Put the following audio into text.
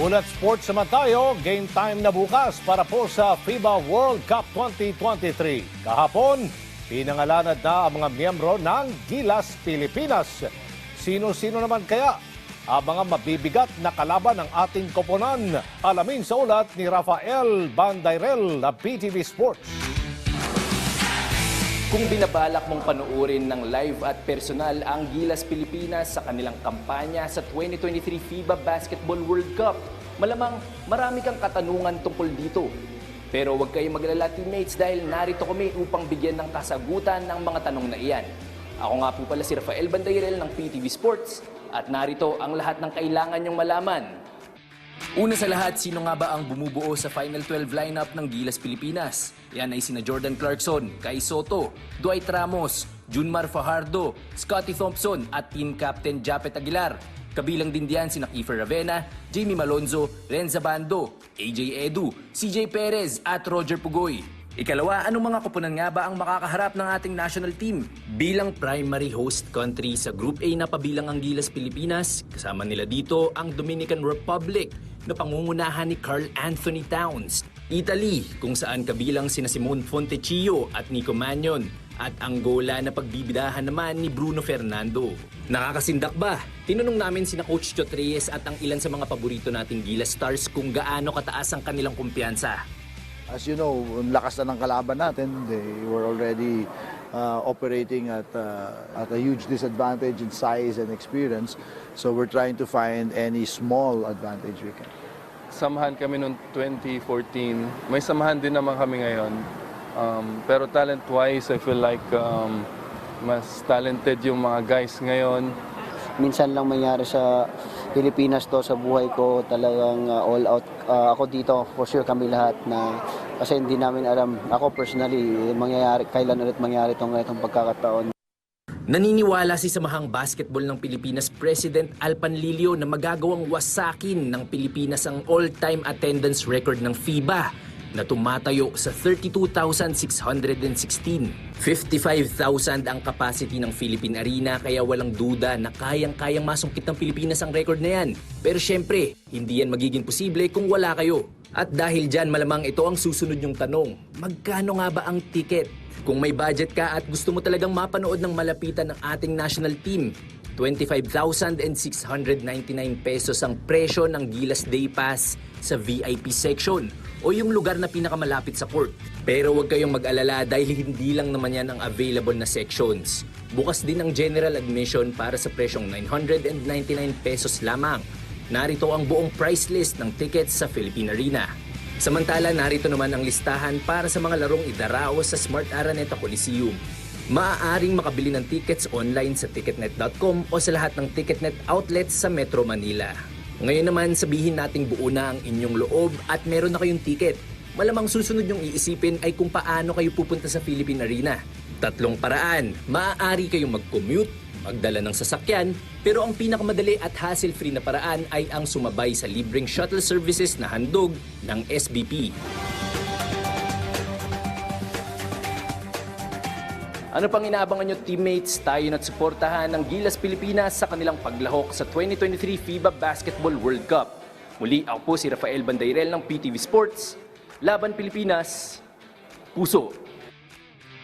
Ulat sports naman tayo, game time na bukas para po sa FIBA World Cup 2023. Kahapon, pinangalanad na ang mga miyembro ng Gilas Pilipinas. Sino-sino naman kaya ang mga mabibigat na kalaban ng ating koponan? Alamin sa ulat ni Rafael Bandairel ng PTV Sports. Kung binabalak mong panuorin ng live at personal ang Gilas Pilipinas sa kanilang kampanya sa 2023 FIBA Basketball World Cup, malamang marami kang katanungan tungkol dito. Pero huwag kayong maglala teammates dahil narito kami upang bigyan ng kasagutan ng mga tanong na iyan. Ako nga po pala si Rafael Bandairel ng PTV Sports at narito ang lahat ng kailangan nyong malaman Una sa lahat, sino nga ba ang bumubuo sa Final 12 lineup ng Gilas Pilipinas? Yan ay sina Jordan Clarkson, Kai Soto, Dwight Ramos, Junmar Fajardo, Scotty Thompson at team captain Japet Aguilar. Kabilang din diyan sina Kiefer Ravena, Jamie Malonzo, Renza Bando, AJ Edu, CJ Perez at Roger Pugoy. Ikalawa, anong mga koponan nga ba ang makakaharap ng ating national team? Bilang primary host country sa Group A na pabilang ang Gilas Pilipinas, kasama nila dito ang Dominican Republic na pangungunahan ni Carl Anthony Towns. Italy, kung saan kabilang sina Simon Fontecchio at Nico Magnon. At Angola na pagbibidahan naman ni Bruno Fernando. Nakakasindak ba? Tinanong namin sina Coach Chot Reyes at ang ilan sa mga paborito nating Gilas Stars kung gaano kataas ang kanilang kumpiyansa. As you know, ang lakas na ng kalaban natin. They were already uh, operating at, uh, at a huge disadvantage in size and experience. So we're trying to find any small advantage we can. Samahan kami noong 2014. May samahan din naman kami ngayon. Um, pero talent-wise, I feel like um, mas talented yung mga guys ngayon. minsan lang mangyari sa Pilipinas to sa buhay ko. Talagang uh, all out uh, ako dito for sure kami lahat na kasi hindi namin alam. Ako personally mangyayari kailan ulit mangyari tong itong pagkakataon. Naniniwala si Samahang Basketball ng Pilipinas President Alpan Lilio na magagawang wasakin ng Pilipinas ang all-time attendance record ng FIBA na tumatayo sa 32,616. 55,000 ang capacity ng Philippine Arena kaya walang duda na kayang-kayang masungkit ng Pilipinas ang record na yan. Pero syempre, hindi yan magiging posible kung wala kayo. At dahil dyan malamang ito ang susunod yung tanong, magkano nga ba ang ticket? Kung may budget ka at gusto mo talagang mapanood ng malapitan ng ating national team, 25,699 pesos ang presyo ng Gilas Day Pass sa VIP section o yung lugar na pinakamalapit sa court. Pero huwag kayong mag-alala dahil hindi lang naman yan ang available na sections. Bukas din ang general admission para sa presyong 999 pesos lamang. Narito ang buong price list ng tickets sa Philippine Arena. Samantala, narito naman ang listahan para sa mga larong idaraos sa Smart Araneta Coliseum. Maaaring makabili ng tickets online sa ticketnet.com o sa lahat ng Ticketnet outlets sa Metro Manila. Ngayon naman sabihin nating buo na ang inyong loob at meron na kayong ticket. Malamang susunod yung iisipin ay kung paano kayo pupunta sa Philippine Arena. Tatlong paraan. Maaari kayong mag-commute, magdala ng sasakyan, pero ang pinakamadali at hassle-free na paraan ay ang sumabay sa libreng shuttle services na handog ng SBP. Ano pang inaabangan nyo teammates? Tayo na't suportahan ng Gilas Pilipinas sa kanilang paglahok sa 2023 FIBA Basketball World Cup. Muli ako po si Rafael Bandairel ng PTV Sports. Laban Pilipinas, puso